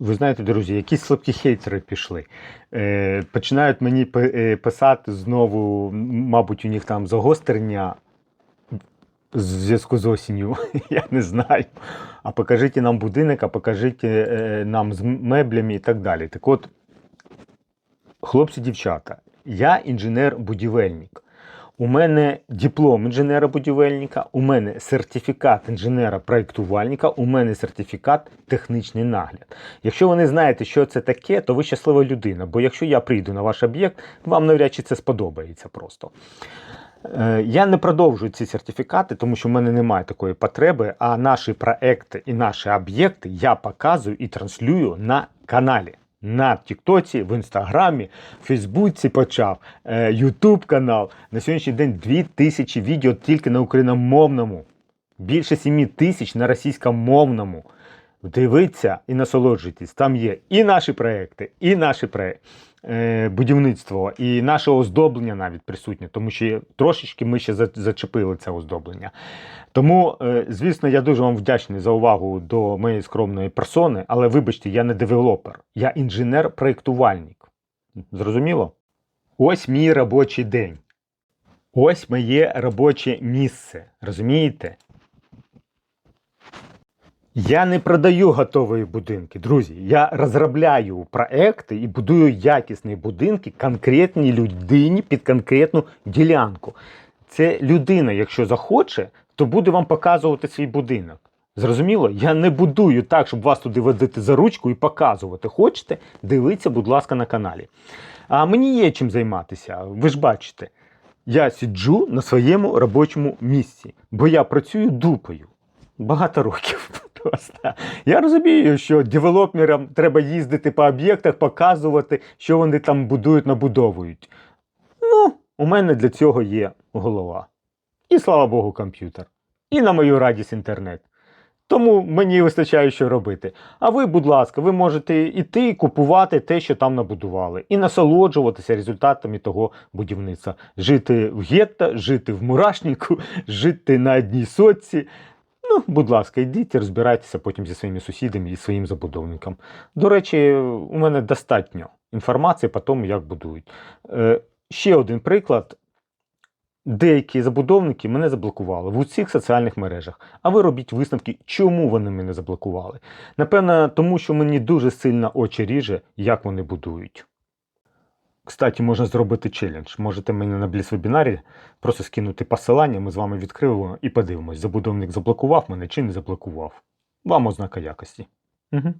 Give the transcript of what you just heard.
Ви знаєте, друзі, якісь слабкі хейтери пішли. Е, починають мені е, писати знову, мабуть, у них там загострення в зв'язку з осінню. Я не знаю. А покажіть нам будинок, а покажіть е, нам з меблями і так далі. Так от, хлопці, дівчата, я інженер-будівельник. У мене диплом інженера-будівельника, у мене сертифікат інженера-проєктувальника, у мене сертифікат технічний нагляд. Якщо ви не знаєте, що це таке, то ви щаслива людина. Бо якщо я прийду на ваш об'єкт, вам навряд чи це сподобається просто. Е, Я не продовжую ці сертифікати, тому що в мене немає такої потреби. А наші проекти і наші об'єкти я показую і транслюю на каналі. На Тіктоці, в Інстаграмі, в Фейсбуці почав, Ютуб канал. На сьогоднішній день 2000 відео тільки на україномовному, більше 7 тисяч на російськомовному. Дивіться і насолоджуйтесь. Там є і наші проекти, і наше е, будівництво, і наше оздоблення навіть присутнє, тому що трошечки ми ще зачепили це оздоблення. Тому, е, звісно, я дуже вам вдячний за увагу до моєї скромної персони, але вибачте, я не девелопер, я інженер-проєктувальник. Зрозуміло? Ось мій робочий день. Ось моє робоче місце. Розумієте? Я не продаю готові будинки, друзі. Я розробляю проекти і будую якісні будинки конкретній людині під конкретну ділянку. Це людина, якщо захоче, то буде вам показувати свій будинок. Зрозуміло? Я не будую так, щоб вас туди водити за ручку і показувати. Хочете? Дивіться, будь ласка, на каналі. А мені є чим займатися. Ви ж бачите, я сиджу на своєму робочому місці, бо я працюю дупою багато років. Просто. Я розумію, що девелоперам треба їздити по об'єктах, показувати, що вони там будують, набудовують. Ну, у мене для цього є голова. І слава Богу, комп'ютер. І на мою радість інтернет. Тому мені вистачає, що робити. А ви, будь ласка, ви можете іти і купувати те, що там набудували, і насолоджуватися результатами того будівництва. Жити в гетто, жити в мурашнику, жити на одній соці. Ну, будь ласка, йдіть і розбирайтеся потім зі своїми сусідами і своїм забудовником. До речі, у мене достатньо інформації по тому, як будують. Е, ще один приклад. Деякі забудовники мене заблокували в усіх соціальних мережах. А ви робіть висновки, чому вони мене заблокували. Напевно, тому що мені дуже сильно очі ріже, як вони будують. Кстати, можна зробити челендж. Можете мені на бліс-вебінарі просто скинути посилання, ми з вами відкриємо і подивимось, забудовник заблокував мене чи не заблокував. Вам ознака якості. Угу.